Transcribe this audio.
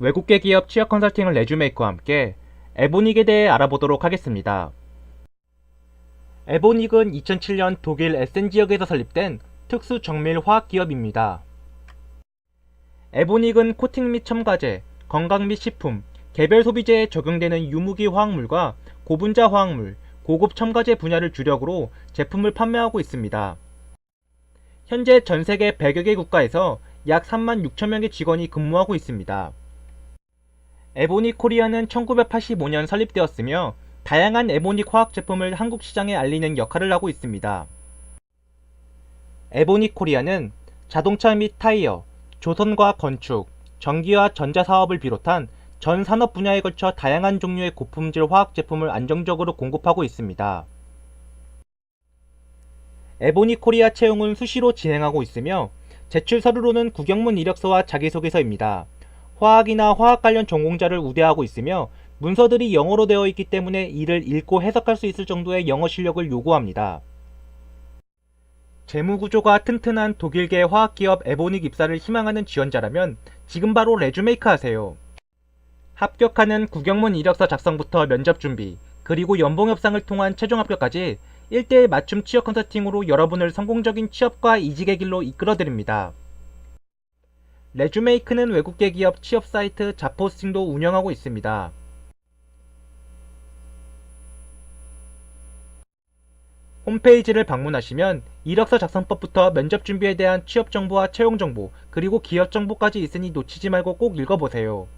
외국계 기업 취업 컨설팅을 레주메이크와 함께 에보닉에 대해 알아보도록 하겠습니다. 에보닉은 2007년 독일 에센 지역에서 설립된 특수 정밀 화학 기업입니다. 에보닉은 코팅 및 첨가제, 건강 및 식품, 개별 소비재에 적용되는 유무기 화학물과 고분자 화학물, 고급 첨가제 분야를 주력으로 제품을 판매하고 있습니다. 현재 전 세계 100여 개 국가에서 약 3만 6천 명의 직원이 근무하고 있습니다. 에보닉 코리아는 1985년 설립되었으며 다양한 에보닉 화학 제품을 한국 시장에 알리는 역할을 하고 있습니다. 에보닉 코리아는 자동차 및 타이어, 조선과 건축, 전기와 전자 사업을 비롯한 전 산업 분야에 걸쳐 다양한 종류의 고품질 화학 제품을 안정적으로 공급하고 있습니다. 에보닉 코리아 채용은 수시로 진행하고 있으며 제출 서류로는 국영문 이력서와 자기소개서입니다. 화학이나 화학 관련 전공자를 우대하고 있으며 문서들이 영어로 되어 있기 때문에 이를 읽고 해석할 수 있을 정도의 영어 실력을 요구합니다. 재무 구조가 튼튼한 독일계 화학기업 에보닉 입사를 희망하는 지원자라면 지금 바로 레주메이크 하세요. 합격하는 국영문 이력서 작성부터 면접 준비, 그리고 연봉 협상을 통한 최종 합격까지 1대1 맞춤 취업 컨설팅으로 여러분을 성공적인 취업과 이직의 길로 이끌어드립니다. 레주메이크는 외국계 기업 취업 사이트 자포스팅도 운영하고 있습니다. 홈페이지를 방문하시면 이력서 작성법부터 면접 준비에 대한 취업 정보와 채용 정보, 그리고 기업 정보까지 있으니 놓치지 말고 꼭 읽어보세요.